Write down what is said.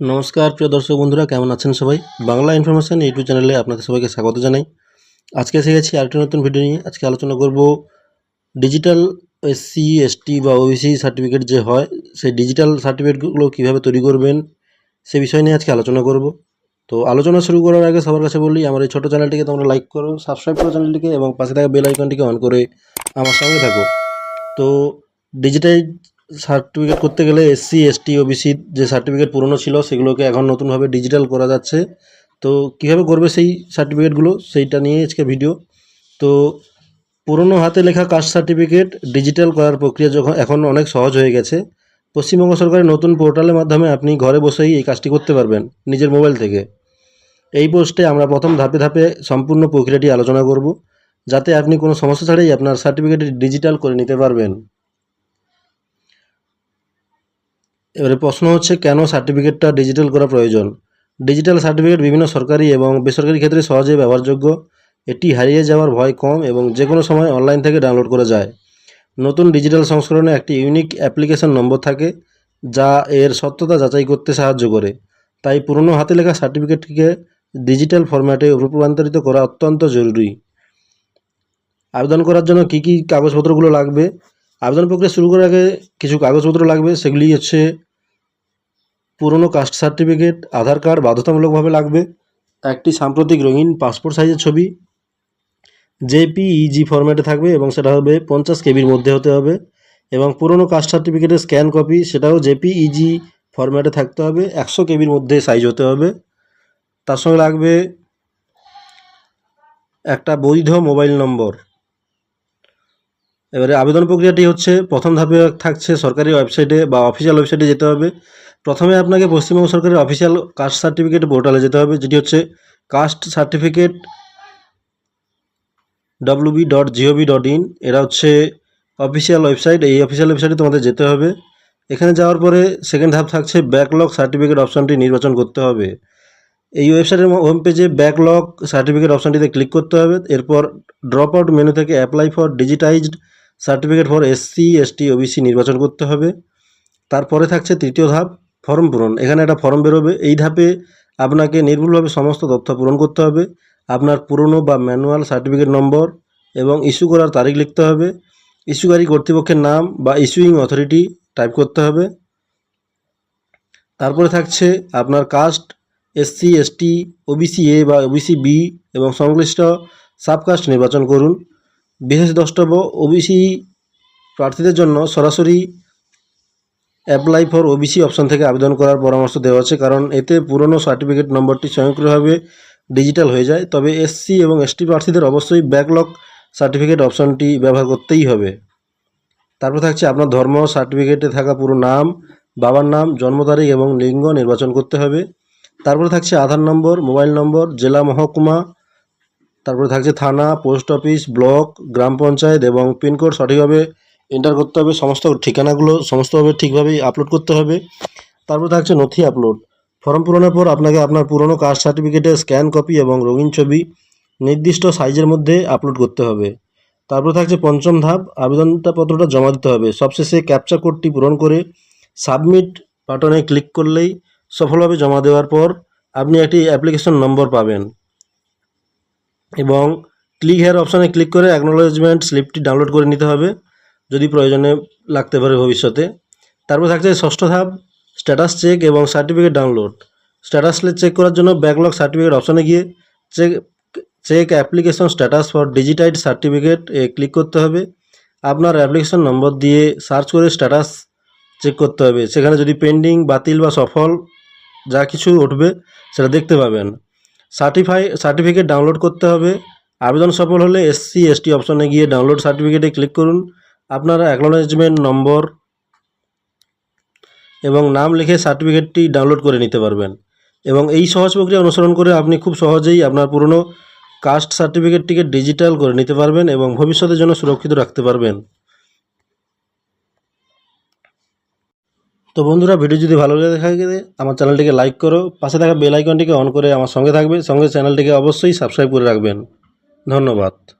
নমস্কার, প্রিয় দর্শক বন্ধুরা, কেমন আছেন সবাই? বাংলা ইনফরমেশন ইউটিউব চ্যানেলে আপনাদের সবাইকে স্বাগত জানাই। আজকে এসে গেছি আরেকটি নতুন ভিডিও নিয়ে। আজকে আলোচনা করব ডিজিটাল এসসি এসটি বা ওবিসি সার্টিফিকেট যে হয়, সেই ডিজিটাল সার্টিফিকেটগুলো কীভাবে তৈরি করবেন, সে বিষয় নিয়ে আজকে আলোচনা করব। তো আলোচনা শুরু করার আগে সবার কাছে বলি, আমার এই ছোটো চ্যানেলটিকে তোমরা লাইক করো, সাবস্ক্রাইব করো চ্যানেলটিকে এবং পাশে থাকা বেল আইকনটিকে অন করে আমার সঙ্গে থাকো। তো ডিজিটাল সার্টিফিকেট করতে গেলে এসসি এসটি ওবিসি যে সার্টিফিকেট পুরনো ছিল সেগুলোকে এখন নতুনভাবে ডিজিটাল করা যাচ্ছে। তো কীভাবে করবে সেই সার্টিফিকেটগুলো সেইটা নিয়ে আজকে ভিডিও তো পুরনো হাতে লেখা কাস্ট সার্টিফিকেট ডিজিটাল করার প্রক্রিয়া যখন এখন অনেক সহজ হয়ে গেছে, পশ্চিমবঙ্গ সরকারের নতুন পোর্টালের মাধ্যমে আপনি ঘরে বসেই এই কাজটি করতে পারবেন নিজের মোবাইল থেকে। এই পোস্টে আমরা প্রথম ধাপে ধাপে সম্পূর্ণ প্রক্রিয়াটি আলোচনা করব, যাতে আপনি কোনো সমস্যা ছাড়াই আপনার সার্টিফিকেটটি ডিজিটাল করে নিতে পারবেন। এবারে প্রশ্ন হচ্ছে, কেন সার্টিফিকেটটা ডিজিটাল করা প্রয়োজন? ডিজিটাল সার্টিফিকেট বিভিন্ন সরকারি এবং বেসরকারি ক্ষেত্রে সহজে ব্যবহারযোগ্য। এটি হারিয়ে যাওয়ার ভয় কম এবং যে কোনো সময় অনলাইন থেকে ডাউনলোড করা যায়। নতুন ডিজিটাল সংস্করণে একটি ইউনিক অ্যাপ্লিকেশন নম্বর থাকে, যা এর সত্যতা যাচাই করতে সাহায্য করে। তাই পুরনো হাতে লেখা সার্টিফিকেটটিকে ডিজিটাল ফরম্যাটে রূপান্তরিত করা অত্যন্ত জরুরি। আবেদন করার জন্য কী কী কাগজপত্রগুলো লাগবে? আবেদন প্রক্রিয়া শুরু করার আগে কিছু কাগজপত্র লাগবে, সেগুলি হচ্ছে পুরনো কাস্ট সার্টিফিকেট আধার কার্ড বাধ্যতামূলকভাবে লাগবে। একটি সাম্প্রতিক রঙিন পাসপোর্ট সাইজের ছবি। জেপিইজি ফরম্যাটে থাকবে এবং সেটা হবে পঞ্চাশ কেবির মধ্যে হতে হবে। এবং পুরনো কাস্ট সার্টিফিকেটের স্ক্যান কপি সেটাও জেপিইজি ফরম্যাটে থাকতে হবে। একশো কেবির মধ্যে সাইজ হতে হবে। তার সঙ্গে লাগবে একটা বৈধ মোবাইল নম্বর এবারে আবেদন প্রক্রিয়াটি হচ্ছে, প্রথম ধাপে থাকছে সরকারি ওয়েবসাইটে বা অফিসিয়াল ওয়েবসাইটে যেতে হবে। প্রথমে আপনাকে পশ্চিমবঙ্গ সরকারের অফিসিয়াল কাস্ট সার্টিফিকেট পোর্টালে যেতে হবে, যেটি হচ্ছে caste certificate WB dot gov dot in এটা হচ্ছে অফিসিয়াল ওয়েবসাইট এই অফিসিয়াল ওয়েবসাইটে তোমাদের যেতে হবে। এখানে যাওয়ার পরে সেকেন্ড ধাপ থাকছে ব্যাকলগ সার্টিফিকেট অপশানটি নির্বাচন করতে হবে। এই ওয়েবসাইটের হোম পেজে ব্যাকলগ সার্টিফিকেট অপশানটিতে ক্লিক করতে হবে। এরপর ড্রপ আউট মেনু থেকে apply for digitized certificate for SC ST OBC নির্বাচন করতে হবে। তারপরে থাকছে তৃতীয় ধাপ। ফর্ম পূরণ। এখানে একটা ফর্ম বেরোবে। এই ধাপে আপনাকে নির্ভুলভাবে সমস্ত তথ্য পূরণ করতে হবে। আপনার পুরনো বা ম্যানুয়াল সার্টিফিকেট নম্বর এবং ইস্যু করার তারিখ লিখতে হবে। ইস্যুকারী কর্তৃপক্ষের নাম বা ইস্যুইং অথরিটি টাইপ করতে হবে। তারপরে থাকছে আপনার caste SC ST OBC A বা ওবিসি বি এবং সংশ্লিষ্ট সাবকাস্ট নির্বাচন করুন। বিশেষ দ্রষ্টব্য, ওবিসি প্রার্থীদের জন্য সরাসরি অ্যাপ্লাই ফর ওবিসি অপশন থেকে আবেদন করার পরামর্শ দেওয়া আছে, কারণ এতে পুরনো সার্টিফিকেট নম্বরটি স্বয়ংক্রিয়ভাবে ডিজিটাল হয়ে যায়। তবে এসসি এবং এসটি প্রার্থীদের অবশ্যই ব্যাকলগ সার্টিফিকেট অপশনটি ব্যবহার করতেই হবে। তারপর থাকছে আপনার ধর্ম সার্টিফিকেটে থাকা পুরো নাম, বাবার নাম, জন্ম তারিখ এবং লিঙ্গ নির্বাচন করতে হবে। তারপরে থাকছে আধার নম্বর, মোবাইল নম্বর, জেলা মহকুমা, তারপরে থাকছে থানা, পোস্ট অফিস, ব্লক, গ্রাম পঞ্চায়েত এবং পিনকোড সঠিকভাবে এন্টার করতে হবে, সমস্ত ঠিকানাগুলো সমস্তভাবে ঠিকভাবেই আপলোড করতে হবে। তারপর থাকছে নথি আপলোড ফর্ম পূরণের পর আপনাকে আপনার পুরনো কাস্ট সার্টিফিকেটের স্ক্যান কপি এবং রঙিন ছবি নির্দিষ্ট সাইজের মধ্যে আপলোড করতে হবে। তারপর থাকছে পঞ্চম ধাপ আবেদনটা পত্রটা জমা দিতে হবে। সবশেষে ক্যাপচা কোডটি পূরণ করে সাবমিট বাটনে ক্লিক করলেই সফলভাবে জমা দেওয়ার পর আপনি একটি অ্যাপ্লিকেশন নম্বর পাবেন। এবং ক্লিক হেয়ার অপশানে ক্লিক করে অ্যাকনোলেজমেন্ট স্লিপটি ডাউনলোড করে নিতে হবে। যদি প্রয়োজনে লাগতে পারে ভবিষ্যতে। তারপর থাকছে ষষ্ঠ ধাপ স্ট্যাটাস চেক এবং সার্টিফিকেট ডাউনলোড স্ট্যাটাস চেক করার জন্য ব্যাকলগ সার্টিফিকেট অপশানে গিয়ে check check application status for digitized certificate A click করতে হবে। আপনার অ্যাপ্লিকেশন নম্বর দিয়ে সার্চ করে স্ট্যাটাস চেক করতে হবে। সেখানে যদি পেন্ডিং বাতিল বা সফল যা কিছু উঠবে, সেটা দেখতে পাবেন। সার্টিফাই সার্টিফিকেট ডাউনলোড করতে হবে। আবেদন সফল হলে এসসি এসটি অপশনে গিয়ে ডাউনলোড সার্টিফিকেটে ক্লিক করুন। আপনার অ্যাকনোলেজমেন্ট নম্বর এবং নাম লিখে সার্টিফিকেটটি ডাউনলোড করে নিতে পারবেন। এবং এই সহজ প্রক্রিয়া অনুসরণ করে আপনি খুব সহজেই আপনার পুরনো কাস্ট সার্টিফিকেটটিকে ডিজিটাল করে নিতে পারবেন এবং ভবিষ্যতের জন্য সুরক্ষিত রাখতে পারবেন। তো বন্ধুরা, ভিডিও যদি ভালো লেগে থাকে, আমার চ্যানেলটিকে লাইক করো। পাশে থাকা বেল আইকনটিকে অন করে আমার সঙ্গে থাকবে। সঙ্গে চ্যানেলটিকে অবশ্যই সাবস্ক্রাইব করে রাখবেন। ধন্যবাদ।